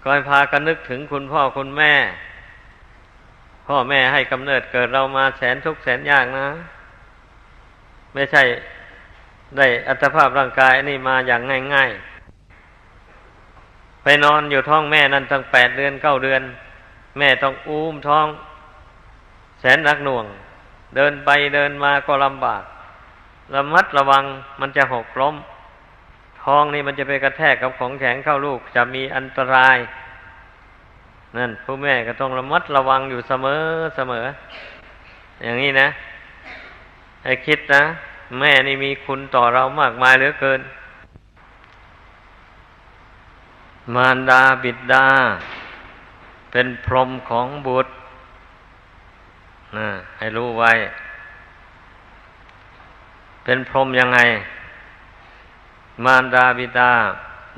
ก็ให้พากันนึกถึงคุณพ่อคุณแม่ พ่อแม่ให้กำเนิดเกิดเรามาแสนทุกข์แสนยากนะ ไม่ใช่ได้อัตภาพร่างกายนนี้มาอย่างง่ายๆ ไปนอนอยู่ท้องแม่นั่นตั้งแปดเดือนเก้าเดือน แม่ต้องอุ้มท้อง แสนรักหน่วง เดินไปเดินมาก็ลำบากระมัดระวังมันจะหกล้ม ท้องนี่มันจะไปกระแทกกับของแข็งเข้าลูก จะมีอันตราย นั่นผู้แม่ก็ต้องระมัดระวังอยู่เสมอเสมอ อย่างนี้นะให้คิดนะ แม่นี่มีคุณต่อเรามากมายเหลือเกิน มารดาบิดา เป็นพรหมของบุตรนะให้รู้ไว้ เป็นพรหมยังไง มารดาบิดา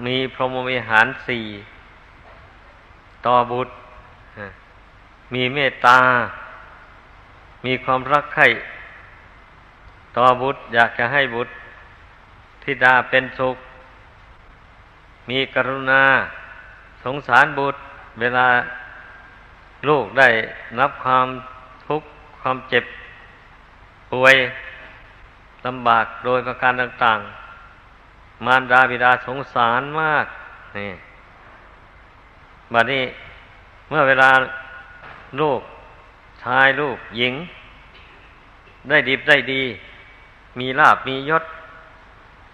มีพรหมวิหารสี่ต่อบุตร มีเมตตา มีความรักใคร่ต่อบุตร อยากจะให้บุตรธิดาเป็นสุข มีกรุณา สงสารบุตร เวลาลูกได้รับความทุกข์ความเจ็บป่วยลำบากโดยประการต่าง ๆ มารดาบิดาสงสารมากนี่บัดนี้เมื่อเวลาลูกชายลูกหญิง ได้ดีได้ดี มีลาบมียศ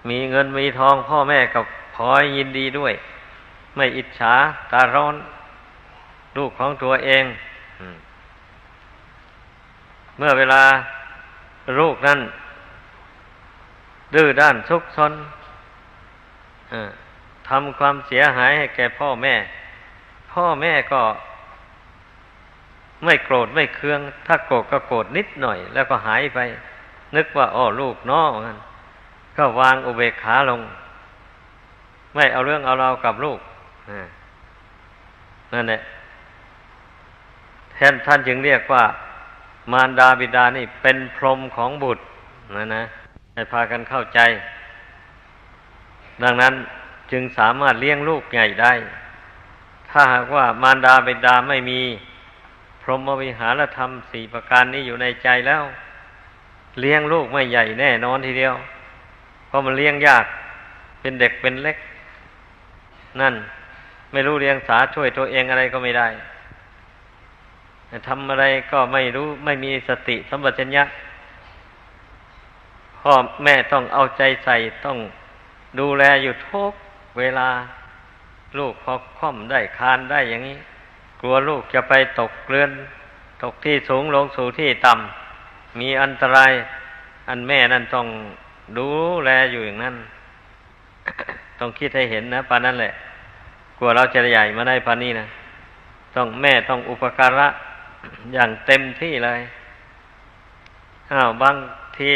มีเงินมีทองพ่อแม่กับพลอยยินดีด้วย ไม่อิจฉาตาร้อน ลูกของตัวเองเมื่อเวลาลูกนั้นดื้อด้านซุกซน ทำความเสียหายให้แก่พ่อแม่ พ่อแม่ก็ ไม่โกรธไม่เคือง ถ้าโกรธก็โกรธนิดหน่อย แล้วก็หายไป นึกว่าอ้อลูกน้องกันก็วางอุเบกขาลง ไม่เอาเรื่องเอาเรากับลูกนั่นแหละแทนท่านจึงเรียกว่า มารดาบิดานี่เป็นพรหมของบุตรนะนะให้พากันเข้าใจ ดังนั้นจึงสามารถเลี้ยงลูกใหญ่ได้ ถ้าหากว่ามารดาบิดาไม่มี พรหมวิหารธรรมสี่ประการนี้อยู่ในใจแล้ว เลี้ยงลูกไม่ใหญ่แน่นอนทีเดียว เพราะมันเลี้ยงยาก เป็นเด็กเป็นเล็ก นั่นไม่รู้เลี้ยงสาช่วยตัวเองอะไรก็ไม่ได้ทำอะไรก็ไม่รู้ไม่มีสติสัมปชัญญะพ่อแม่ต้องเอาใจใส่ต้อง ดูแลอยู่ทุกเวลา ลูกพอคล่อมได้คานได้อย่างนี้ กลัวลูกจะไปตกเรือน ตกที่สูงลงสู่ที่ต่ำมีอันตราย อันแม่นั่นต้องดูแลอยู่อย่างนั้น ต้องคิดให้เห็นนะปานนั้นแหละ กลัวเราจะใหญ่มาได้ปานนี้นะต้องแม่ต้องอุปการะอย่างเต็มที่เลยอ้าวบางที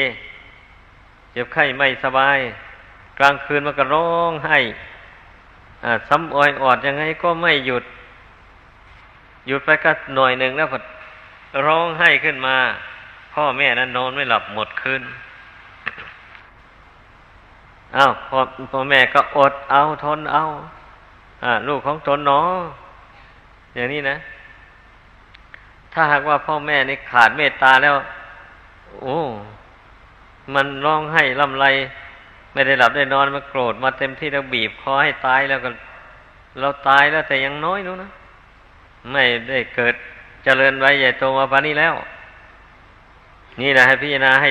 เจ็บไข้ไม่สบาย กลางคืนมันก็ร้องไห้ซ้ำอ้อยออดยังไงก็ไม่หยุด หยุดไปก็หน่อยหนึ่งแล้วพอร้องไห้ขึ้นมา พ่อแม่นั้นนอนไม่หลับหมดคืนอ้าวพ่อพ่อแม่ก็อดเอาทนเอาอ่าลูกของตนเนาะอย่างนี้นะ ถ้าหากว่าพ่อแม่นี่ขาดเมตตาแล้ว โอ้ มันร้องไห้ลำไร ไม่ได้หลับได้นอนมาโกรธมาเต็มที่แล้วบีบคอให้ตายแล้วก็ เราตายแล้วแต่ยังน้อยนู้นนะไม่ได้เกิดเจริญไว้ใหญ่โตมาปานนี้แล้ว นี่นะให้พิจารณาให้ดี